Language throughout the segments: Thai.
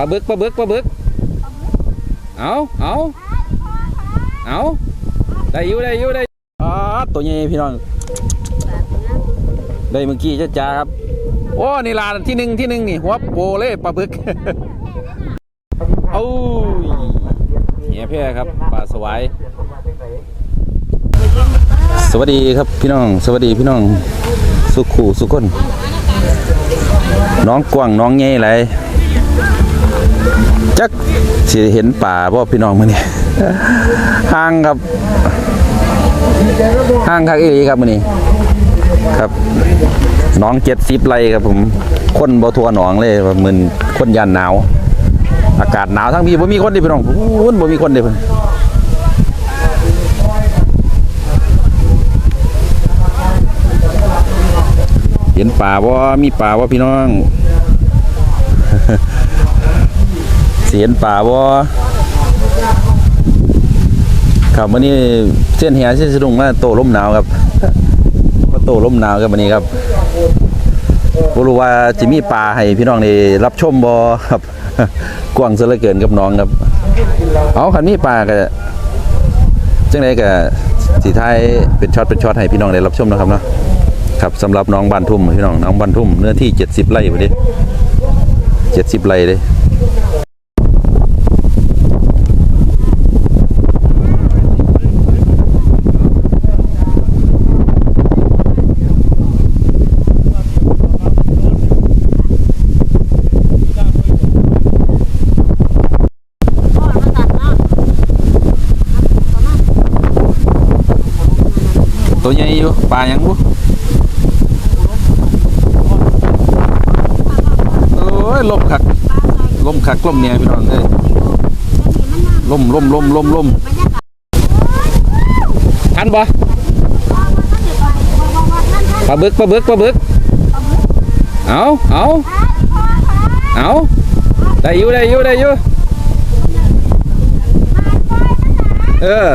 ลาบึกปลาบึกปลาบึกเอาเอาเอาได้อยู่ได้อยู่ได้อ๋อตัวใหญ่พี่น้องได้เมื่อกี้จ้าจ้าครับโอ้นี่ลาที่หนึ่งที่หนึ่งนี่หัวโปเลยปลาบึกเอาเหี้ยแพ้ครับปลาสวายสวัสดีครับพี่น้อง สวัสดีพี่น้อง สุขูสุขคนน้องกวางน้องใหญ่ไร จักสิเห็นป่าบ่พี่น้องมื้อนี้ห่างครับห่างคักอีหลีครับมื้อนี้ครับน้อง70ไร่ครับผมคนบ่ทั่วหนองเลยว่ามึนคนยันหนาว อากาศหนาวทั้งพี่บ่มีคนเด้พี่น้องพุ่นบ่มีคนเด้เพิ่นเห็นป่าว่ามีป่าว่าพี่น้อง สิเห็นป่าว่าครับวันนี้เส้นเหียเส้นสะดุงมาโตลมหนาวครับมาโตลมหนาวครับวันนี้ครับบ่รู้ว่าจะมีป่าให้พี่น้องได้รับชมบ่ครับ กว้างซะเหลือเกินกับน้องครับ เอาคันมีป่าก็จังไดก็สิท้ายเป็นช็อตเป็นช็อตให้พี่น้องได้รับชมนะครับเนาะครับสำหรับน้องบานทุ่มพี่น้องน้องบานทุ่มเนื้อที่ 70 ไร่พอดี70 ไร่เลย อยู่ปลายังบุโอ้ยลมคักลมคักลมเนี่ยพี่น้องเอ้ยลมลมลมลมลมทันบ่ปลาบึกปลาบึกปลาบึกเอาเอาเอาได้อยู่ได้อยู่ได้อยู่เออ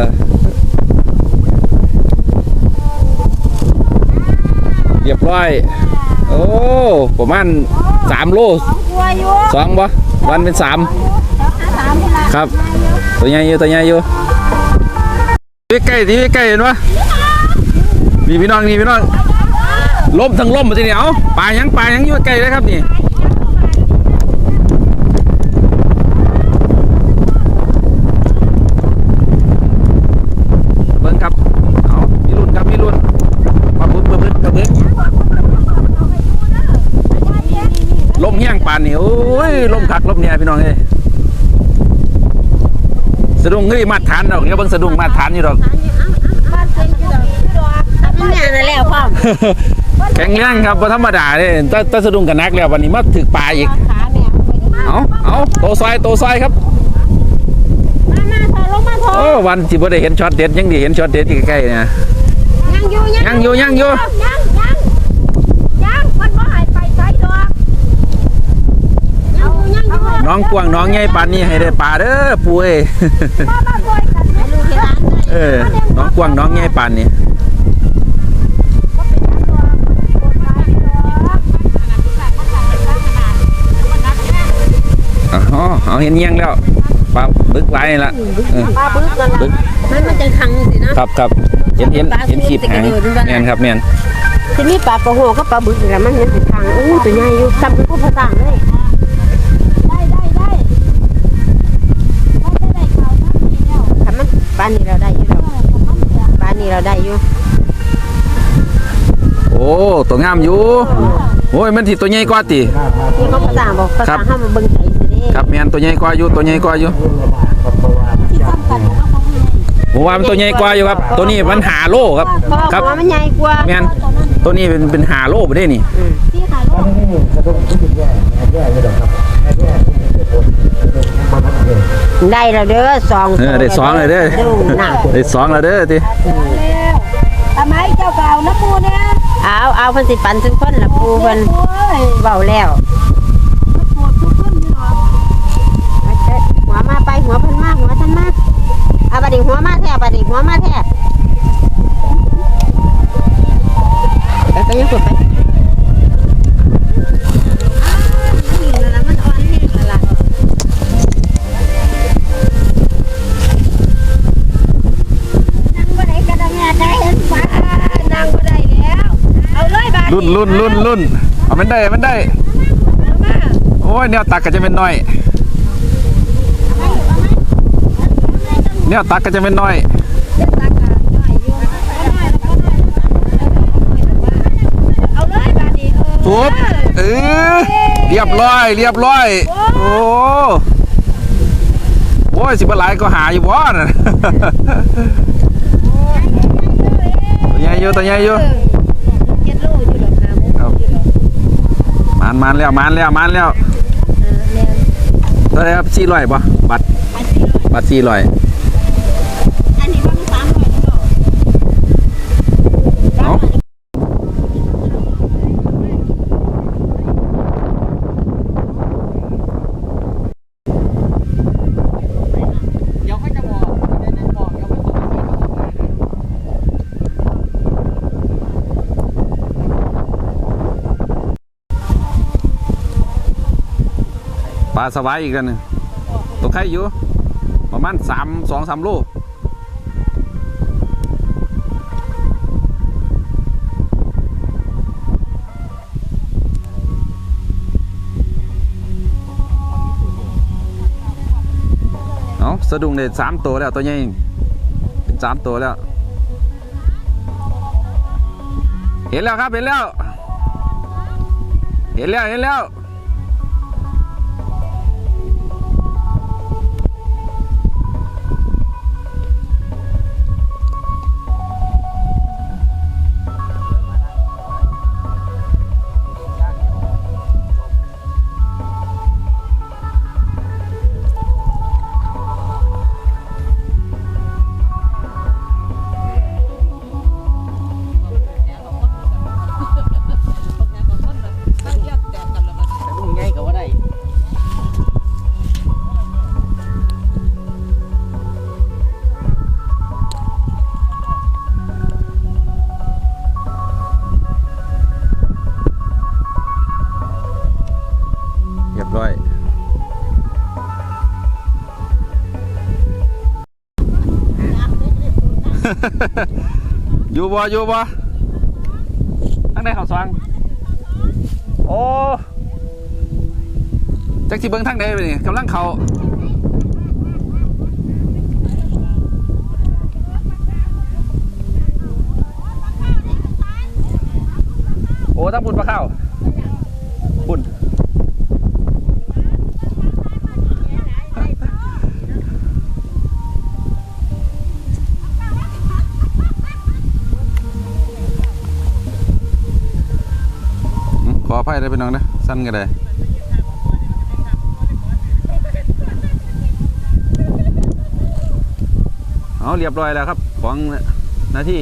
เรียบร้อย โอ้ประมาณสามโลกลัวอยู่สองบ่วันเป็นสามสามคนละครับ ตัวใหญ่อยู่ตัวใหญ่อยู่ที่ใกล้ที่ใกล้เห็นปะนี่พี่น้องนี่พี่น้องล่มทั้งล่มมาทีเดียวปลายังปลายังอยู่ใกล้เลยครับนี่เบิ้งครับเอามีรุ่นครับมีรุ่นปลาบึกปลาบึกปลาบึกลมเฮี้ยงปานนี่โอ้ยลมคักลมเนี่ย พี่น้องเอ้ยสะดุ้งเฮ้ยมาตรฐานดอกเดี๋ยวเบิ่งสะดุ้งมาตรฐานอยู่ดอก บ้านเป็นกี่ดอกกี่ดอกทำเนี่ยนั่นแหละพ่อมแข็งแรงครับบ่ธรรมดาเด้ถ้าถ้าสะดุ้งกันนักแล้ววันนี้มาถึกปลาอีก ขาแม่เอาเอาโตซอยโตซอยครับ มาถอยลงมาถอยโอ้วันที่บ่ได้เห็นช็อตเด็ดยังได้เห็นช็อตเด็ดอยู่ใกล้ๆเนี่ยยังอยู่ยังอยู่ ยังอยู่ยังยังยังมันว่าหายไปใส่ดอกยังอยู่ยังอยู่ น้องกวางน้องใหญ่ปานนี้ให้ได้ปลาเด้อปู่เอ้ยมามาคอยกันให้ลูกให้หลานเออน้องกวางน้องใหญ่ปานนี้ก็เป็นนักดอกคนร้ายดอกอ๋อเอาเห็นเงี้ยงแล้วปลาบึกหลายนี่ละเออปลาบึกนั่นบึกมันมันจะคังสินะครับครับเห็นเห็นเห็นขีบหางแม่นครับแม่นทีนี้ปลากระโหก็ปลาบึกนี่แหละมันมันสิคังอู้ตัวใหญ่อยู่ซ้ำเป็นผู้ภาษาเลยามันบ้านนี้เราได้อยู่แล้วบ้านนี้เราได้อยู่โอ้ตัวงามอยู่โอ้ยมันสิตัวใหญ่กว่าตินี่เขาภาษาบอกภาครัษาบห้ามมาเบิ่งใจสิเด้ครับแม่นตัวใหญ่กว่าอยู่ตัวใหญ่กว่าอยู่ที่ซ้ำกันผมว่ามันตัวใหญ่กว่าอยู่ครับ ตัวนี้มันหาโลครับเพราะครับหัวมันใหญ่กว่าแม่นตัวนี้เป็นเป็นหาโลบ่ได้นี่ที่ขายโล ได้แล้วเด้อสองเออได้สองเลยเด้อดูน่ะได้สองแล้วเด้อติทำไมเจ้าเก่านะปูเนี่ยเอาเอาเพิ่นสิปันถึงคนละปูเพิ่นเว้าแล้วหัวมาไปหัวเพิ่นมาหัวท่านมาเอาบัดนี้หัวมาแท้บัดนี้หัวมาแท้ไปไปยังกดไป นลุ่นลุ่นลุ่นเอามันได้มันได้ โอ้ยแนวตักก็จะเป็นน้อยแนวตักก็จะเป็นน้อยเอาเลยบาดนี้เออปุ๊บเออเรียบร้อย เรียบร้อย โอ้โอ้ยสิบหลายก็หาอยู่บ่น่ะตัวใหญ่อยู่ตัวใหญ่อยู่ เจ็ดโลอยู่ดอกหาหมูอยู่ดอก มานมานแล้วมานแล้วมานแล้วเออแม่นเท่าไหรครับสี่ร้อยป่ะบัตรอันนี้ร้อยบัตรสี่ร้อย อันนี้ว่ามันสามร้อยหรือเปล่า เนาะ ปลาสวายอีกแล้วหนึงตัวใครอยู่ ประมาณสามสองสามโลเอาสะดุ้งเนี่ยสามตัวแล้วตัวใหญ่เป็นสามตัวแล้ว เห็นแล้วครับ เห็นแล้ว เห็นแล้ว เห็นแล้ว อยู่บ่อยู่บ่ทั้งใดเขาสว่างโอ้จักที่เบิ้งทางใดไปนี่กำลังเขาโอ้ทั้งบุญปลาข้าว ได้พี่น้องนะสั้นก็ได้เอาเรียบร้อยแล้วครับของหน้าที่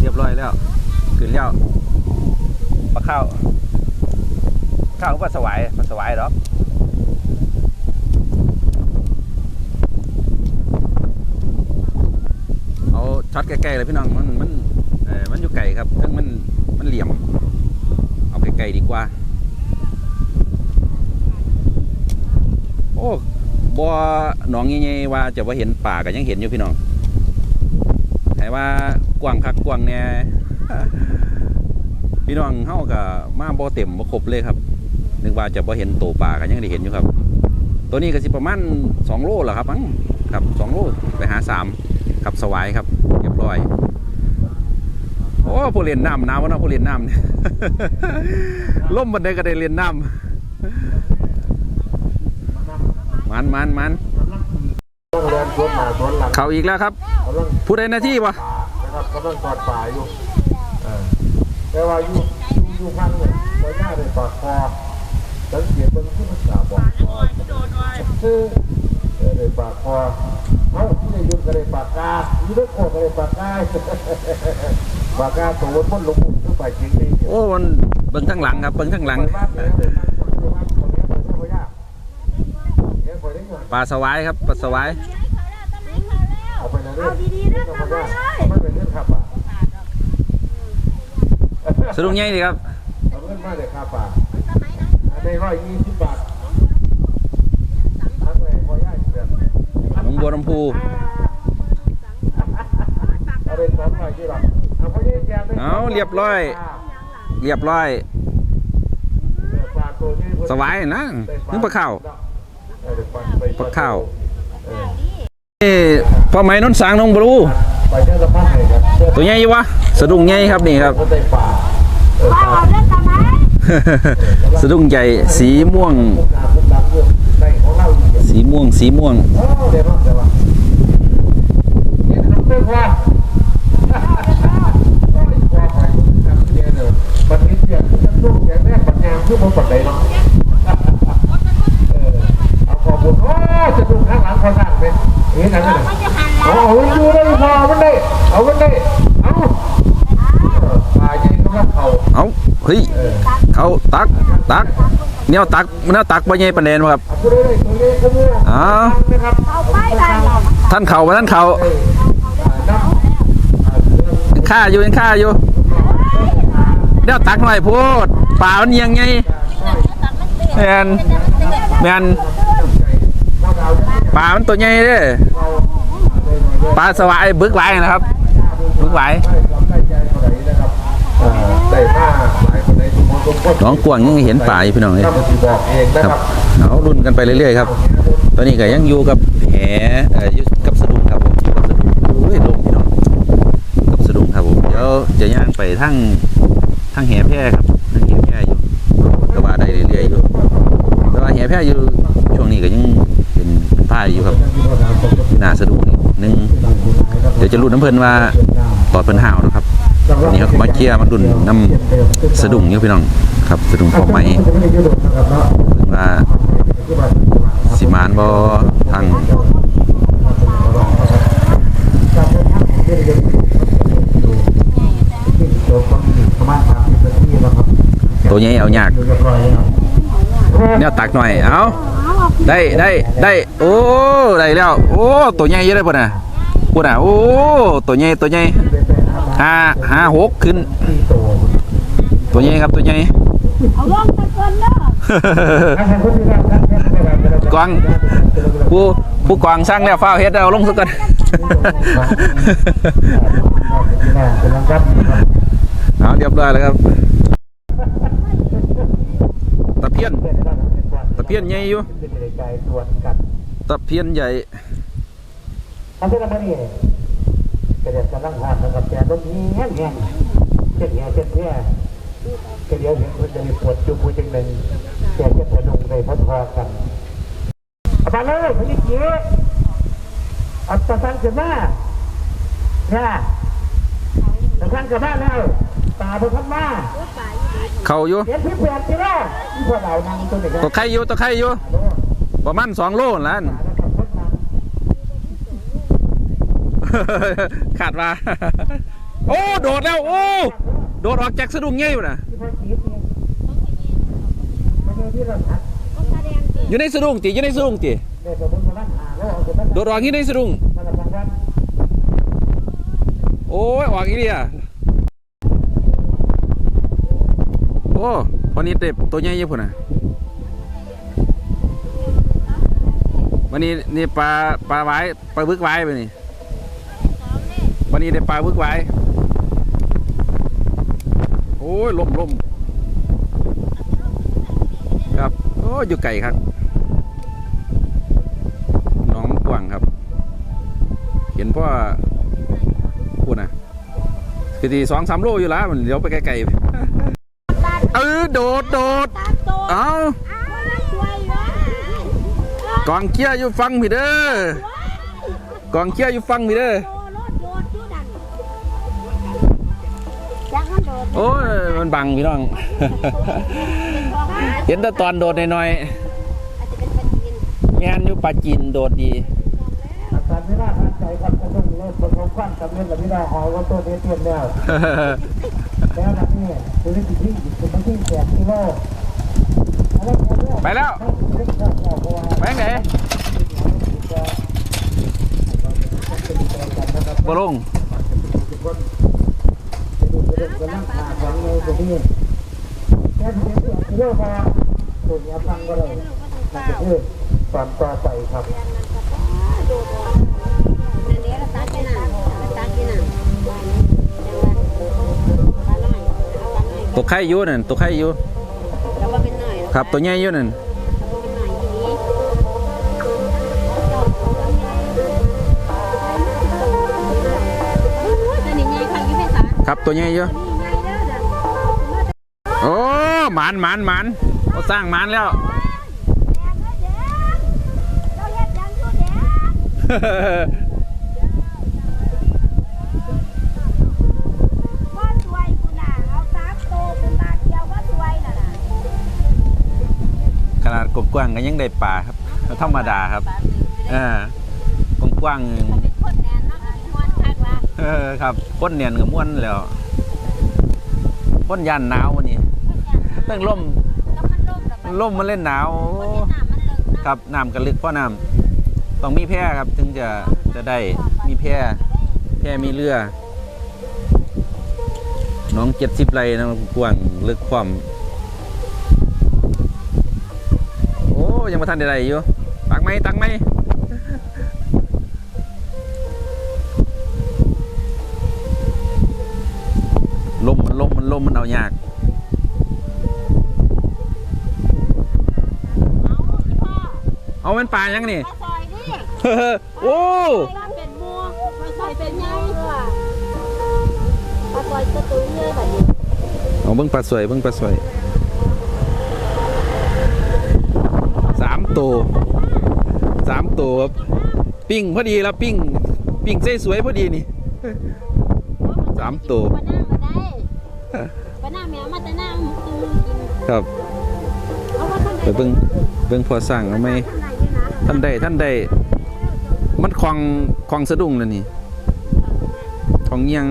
เรียบร้อยแล้วขึ้นแล้วปลาข้าวข้าวปลาสวายปลาสวายหรอเอาช็อตใกล้ๆเลยพี่น้องมันมันเออมันอยู่ไกลครับทั้งมันมันเหลี่ยม ไกลๆดีกว่า โอ้บ่หนองใหญ่ๆว่าจะว่าเห็นป่าก็ยังเห็นอยู่พี่น้องแต่ว่ากว้างคักกว้างแน่พี่น้องเฮาก็มาบ่เต็มบ่ครบเลยครับ นึกว่าจะบ่เห็นตัป่าก็ยังได้เห็นอยู่ครับ ตัวนี้ก็สิประมาณ2โลแหละครับมั้งครับ2โลไปหา3ครับสวายครับเรียบร้อย โอ้ผู้เล่นน้ำหนาวเนาะผู้เล่นน้ำเนี่ยล่มบันไดก็ได้เล่นน้ำมันมันมันต้องเรียนสวนหน้าสวนหลังเขาอีกแล้วครับกำลังผู้ใดหน้าที่วะนะครับกำลังกอดป่าอยู่เออแต่ว่าอยู่อยู่อยู่ข้างเนี่ยไว้หน้าเลยปากคอสังเกตเบิ่งที่มันสาบอกคอคือเออเลยปากคอเอ้าที่ได้ยุนก็เลยปากกาอยู่ด้วยโคก็เลยปากกา ปากกาตัวมันลงมุมขึ้นไปจริงนี่โอ้มันเบิ่งข้างหลังครับเบิ่งข้างหลังบ้านเลยบ้านคนเดียวบ้านคนเดียวเลี้ยงคนเดียวปลาสวายครับปลาสวายเอาไปเลยเอาดีๆนะทำเลยไม่เป็นเรื่องขับอะสรุปง่ายดีครับเอาเงินมาเลยครับป่าอันนี้ร้อยยี่สิบบาททั้งเลยพอย่าเดือดหนองบัวลำพูเอาไปสามร้อยยี่บาท เอาไปยี่แจมเอาเรียบร้อย เรียบร้อยปลาตัวนี้สวายนะนึกปลาข้าวปลาข้าวนี่พ่อไม้นนสางน้องบรูไปเจ้าสะพานไหนครับเจ้าตัวใหญ่อยู่วะสะดุ้งใหญ่ครับนี่ครับก็ได้ป่าเออป้าป่าเอาเรื่องตาไม้สะดุ้งใหญ่สีม่วงพวกนาพวกดำพวกในของเราอีกสีม่วงสีม่วง คือมันปัดใดเนาะเออเอาขอบคุณโอ้จะดูข้างหลังคนนั่งเป็นเห็นอะไรเนี่ยเอาเอามันอยู่ได้พอมันได้ เอามันได้ เอาเออปลาใหญ่ก็ว่าเขาเอาเฮ้ยเออเขาตักตักแนวตักแนวตักบ่ใหญ่ปานแดนบ่ครับเอาผู้ใดได้ตัวนี้ก็เนี่ยอ้าวนะครับเอาไปได้หรอท่านเขาบ่ท่านเขาเอ้ยอ่านับอ่าเรื่องค่าอยู่ยังค่าอยู่แนวตักหน่อยโพดป่ามันเอียังไง แม่นแมนเราจะเนี่ยป่ามันตัวใหญ่เด้เราเลยปลาสวายบึกไหลนะครับ บึกไหลน้องกวางยังเห็นป่าอยู่พี่น้องเลยครับเอารุ่นกันไปเรื่อยๆครับ ตอนนี้ก็ยังอยู่กับแหเอ่ออยู่กับสะดุ้งครับผมอยู่กับสะดุ้งโอ้ยลงพี่น้องกับสะดุ้งครับผมเดี๋ยวจะย่างไปทั้งทั้งแหแพร่ครับทั้งแหแพร่อยู่ก็ว่าได้เรื่อยๆอยู่แต่ ว่าแห่แพร่อยู่ช่วงนี้ก็ยังเป็นเป็นป้ายอยู่ครับน้าสะดุ้งนี่หนึ่งเดี๋ยวจะรุ่นน้ำเพลินว่าปอดเพิ่นห่าวนะครับวันนี้เขาก็มาเคลียร์มารุ่นน้ำสะดุ้งอยู่พี่น้องครับสะดุ้งของใหม่ซึ่งว่าสิมานบอทางตัวใหญ่เอายาก แนวตักหน่อย เอาได้ได้ได้ โอ้ ได้แล้ว โอ้ ตัวใหญ่เยอะเลยปุ่นน่ะปุ่นน่ะ โอ้ ตัวใหญ่ ตัวใหญ่ห้าห้าหกขึ้น ตัวใหญ่ครับ ตัวใหญ่เอาลงตะเกินเด้อกวางผู้ผู้กวางสร้างแล้วฟ้าวเฮ็ดเอาลงซะก่อนเอาเรียบร้อยแล้วครับ ตะเพียนตะ เพียนใหญ่อยู่ตะเพียนใหญ่ทำได้แล้วนี่กระเด็นกำลังหอนนะครับแต่ต้องนี้แห้งแห้งเจ็ดแห่เจ็ดแห่กระเดี๋ยวเห็นคนจะมีปวดจุบูจังหนึ่งแต่จะปวดลงในพัดพอกันเอาไปเลยพนิจีเอาตะสันขึ้นมาเนี่ยตะสันขึ้นมาแล้วตาพอทันมา เข้าอยู่เห็นพี่เปลี่ยนจีแล้วที่พวกเรานั่งตัวเด็กตัวไข่อยู่ตัวไข่อยู่ประมาณสองโลนั่นแหล้วขาดมาโอ้โดดแล้วโอ้โดดออกจากสะดุ้งใหญ่อยู่นะที่พอจีบเนี่ยไม่ใช่ที่เราทักอยู่ในสะดุ้งติอยู่ในสะดุ้งติเด็กกับบุญมาบ้านหาแล้วเอาไปบ้านโดดออกที่ในสะดุ้งมาละฟังวันโอ้ยออกอีเดียโอ้วันนี้เต็บตัวใหญ่ยอะพุ่นน่ะวันนี้นี่ปลาปลาไว้ปลาบึกไว้ไปนี่วันนี้ได้ปลาบึกไว้โอ้ยลมลมครับโอ้ยอยู่ไก่ครับน้องกว้างครับ เห็นพ่อพูดนะคือทีสองสามโลอยู่แล้วมันเดี๋ยวไปไกลๆ เออโดดโดดตาโตเอาอ้าวแล้วช่วยนะกองเคียร์อยู่ฟังพี่เด้อกองเคียร์อยู่ฟังพี่เด้อโตโลดโดดอยู่ดันจักมันโดดโอ้ยมันบังพี่น้อง เห็นแต่ตอนโดดหน่อยอาจจะเป็นปฏินๆแงนอยู่ปลาจีนโดดดีอาจารย์ไม่น่าทันใจครับจะต้องเล่นบนของขั้นกับเล่นกับไม่ได้หอว่าตัวนี้เตรียมแล้ว แล้วนะนี่คือเล่นที่คือมันที่แสบที่โลกไปแล้วไปไหนบ่ลงกำลังขาฟังเลยตรงนี้แค่ที่เรื่องพอตัวนี้ฟังก็เลยนั่นก็คือตอนต่อไปครับ ตัดไปหน่ะจังหวะจังหวะปลาน้อยเอาปลาน้อยตัวไข่อยู่นั่นตัวไข่อยู่แล้วก็เป็นหน่อยครับตัวใหญ่อยู่นั่นเป็นหน่อยทีนี้ตัวนี้ใหญ่ค่ะยี่เป็นสารครับตัวใหญ่อยู่นี่ใหญ่เด้อเด้อโอ้หมานหมานหมานเขาสร้างหมานแล้วข กบกว้างก็ยังได้ปลาครับธรรมดาครับอ่ากว้างเป็นคนแนนเนาะม้วนคักว่าเออครับพ้นเนียนกับม้วนแล้วพ้นยันหนาววันนี้ตั้งล่มล่มมันล่มมาเล่นหนาวคนที่น้ำมันเลิกเนาะครับน้ำกันลึกเพราะน้ำต้องมีแพร่ครับ ถึงจะจะได้มีแพร่แพร่มีเรือน้องเจ็ดสิบไรนะกว้างลึกความโอ้ ยังมาทันได้ไรอยู่ตักไหมตักไหมลมมันลมมันลมมันเอายากเอาอีพ่อเอาเป็นปลายังนี่มาซอยดิโอ้ว่าเป็นมัวมาซอยเป็นไงมาซอยกระตุ้นเลยแบบนี้เอาเบิ้งปลาสวยเบิ้งปลาสวย ตัวสามตัวครับปิ้งพอดีแล้วปิ้งปิ้งเส้สวยพอดีนี่สามตัวปลาหน้ามาได้ปลาหน้าแมวมาแต่หน้าหมูตูกินครับเอาว่าท่านไปเบิ้งเบิ้งพอสั่งเอาไหมท่านไหนเนี่ยนะท่านใดท่านใดมันคลองคลองสะดุ้งแล้วนี่คลองเงียง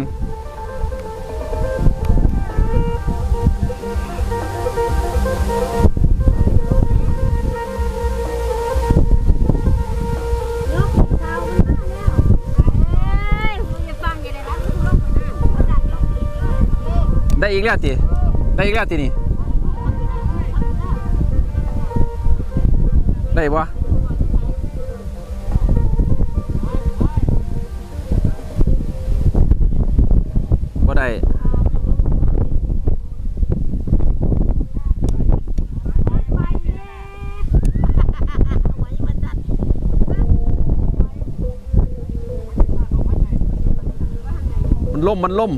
ได้อีกแล้วติได้อีกแล้วตินี่ได้ปะบ่ได้มันล่มมันล่ม